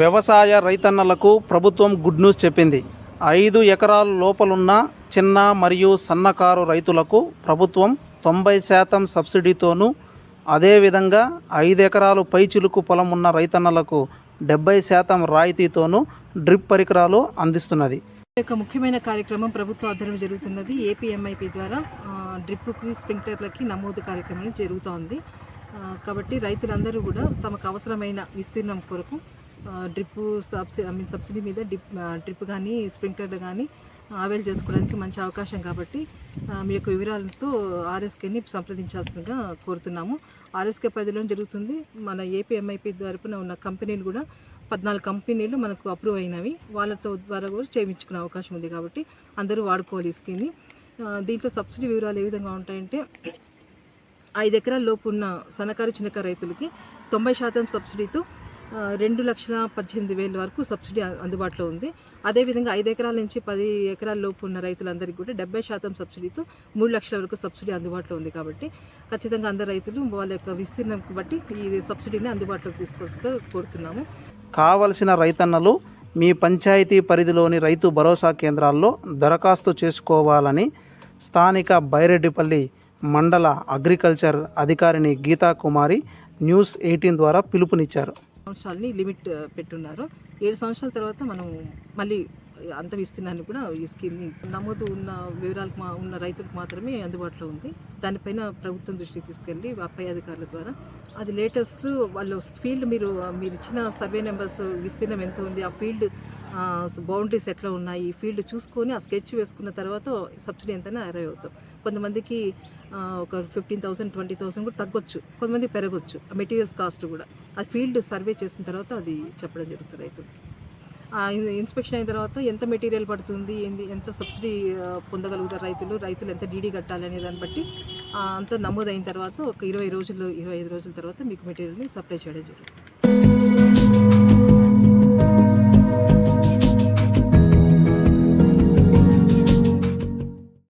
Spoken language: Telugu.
వ్యవసాయ రైతన్నలకు ప్రభుత్వం గుడ్ న్యూస్ చెప్పింది. ఐదు ఎకరాల లోపలున్న చిన్న మరియు సన్నకారు రైతులకు ప్రభుత్వం తొంభై శాతం సబ్సిడీతోనూ అదేవిధంగా ఐదు ఎకరాలు పైచిలుకు పొలం ఉన్న రైతన్నలకు డెబ్బై శాతం రాయితీతోనూ డ్రిప్ పరికరాలు అందిస్తున్నది. యొక్క ముఖ్యమైన కార్యక్రమం ప్రభుత్వ ఆధ్వర్యం జరుగుతున్నది. ఏపీఎంఐపి ద్వారా డ్రిప్కి స్ప్రింక్లర్లకి నమోదు కార్యక్రమం జరుగుతోంది. కాబట్టి రైతులందరూ కూడా తమకు అవసరమైన విస్తీర్ణం కొరకు drip drip subsidy I mean subsidy మీద డిప్ డ్రిప్ కానీ స్ప్రింక్లర్లు కానీ అవైల్ చేసుకోవడానికి మంచి అవకాశం కాబట్టి మీ యొక్క వివరాలతో ఆర్ఎస్కేని సంప్రదించాల్సిందిగా కోరుతున్నాము. ఆర్ఎస్కే పరిధిలో జరుగుతుంది. మన ఏపీఎంఐపి తరపున ఉన్న కంపెనీలు కూడా పద్నాలుగు కంపెనీలు మనకు అప్రూవ్ అయినవి. వాళ్ళతో ద్వారా కూడా చేయించుకునే అవకాశం ఉంది కాబట్టి అందరూ వాడుకోవాలి ఈ స్కీమ్ని. దీంట్లో సబ్సిడీ వివరాలు ఏ విధంగా ఉంటాయంటే ఐదు ఎకరాల లోపు ఉన్న సన్నకారు చిన్నకారు రైతులకి తొంభై శాతం సబ్సిడీతో రెండు లక్షల పద్దెనిమిది వేల వరకు సబ్సిడీ అందుబాటులో ఉంది. అదేవిధంగా ఐదు ఎకరాల నుంచి పది ఎకరాల లోపు ఉన్న రైతులందరికీ కూడా డెబ్బై శాతం సబ్సిడీతో మూడు లక్షల వరకు సబ్సిడీ అందుబాటులో ఉంది కాబట్టి ఖచ్చితంగా అందరు రైతులు వాళ్ళ యొక్క విస్తీర్ణం బట్టి ఈ సబ్సిడీని అందుబాటులోకి తీసుకొస్తూ కోరుతున్నాము. కావలసిన రైతన్నలు మీ పంచాయతీ పరిధిలోని రైతు భరోసా కేంద్రాల్లో దరఖాస్తు చేసుకోవాలని స్థానిక బైరెడ్డిపల్లి మండల అగ్రికల్చర్ అధికారిని గీతా కుమారి న్యూస్ ఎయిటీన్ ద్వారా పిలుపునిచ్చారు. సంవత్సరాలని లిమిట్ పెట్టున్నారు. ఏడు సంవత్సరాల తర్వాత మనం మళ్ళీ అంత విస్తీర్ణాన్ని కూడా ఈ స్కీమ్ని నమోదు ఉన్న వివరాలకు మా ఉన్న రైతులకు మాత్రమే అందుబాటులో ఉంది. దానిపైన ప్రభుత్వం దృష్టికి తీసుకెళ్ళి ఆ పై అధికారుల ద్వారా అది లేటెస్ట్ వాళ్ళు ఫీల్డ్ మీరు మీరు ఇచ్చిన సర్వే నెంబర్స్ విస్తీర్ణం ఎంత ఉంది ఆ ఫీల్డ్ బౌండరీస్ ఎట్లా ఉన్నాయి ఈ ఫీల్డ్ చూసుకొని ఆ స్కెచ్ వేసుకున్న తర్వాత సబ్సిడీ ఎంతైనా అరైవ్ అవుతాం. కొంతమందికి ఒక ఫిఫ్టీన్ థౌసండ్ ట్వంటీ థౌసండ్ కూడా తగ్గొచ్చు. కొంతమంది పెరగొచ్చు. ఆ మెటీరియల్స్ కాస్ట్ కూడా. ఆ ఫీల్డ్ సర్వే చేసిన తర్వాత అది చెప్పడం జరుగుతుంది రైతులకి. ఇన్స్పెక్షన్ అయిన తర్వాత ఎంత మెటీరియల్ పడుతుంది ఏంది ఎంత సబ్సిడీ పొందగలుగుతారు రైతులు రైతులు ఎంత డీడీ కట్టాలి అనే దాన్ని బట్టి అంత నమోదైన తర్వాత ఒక ఇరవై రోజులు ఇరవై ఐదు రోజుల తర్వాత మీకు మెటీరియల్ని సప్లై చేయడం జరుగుతుంది.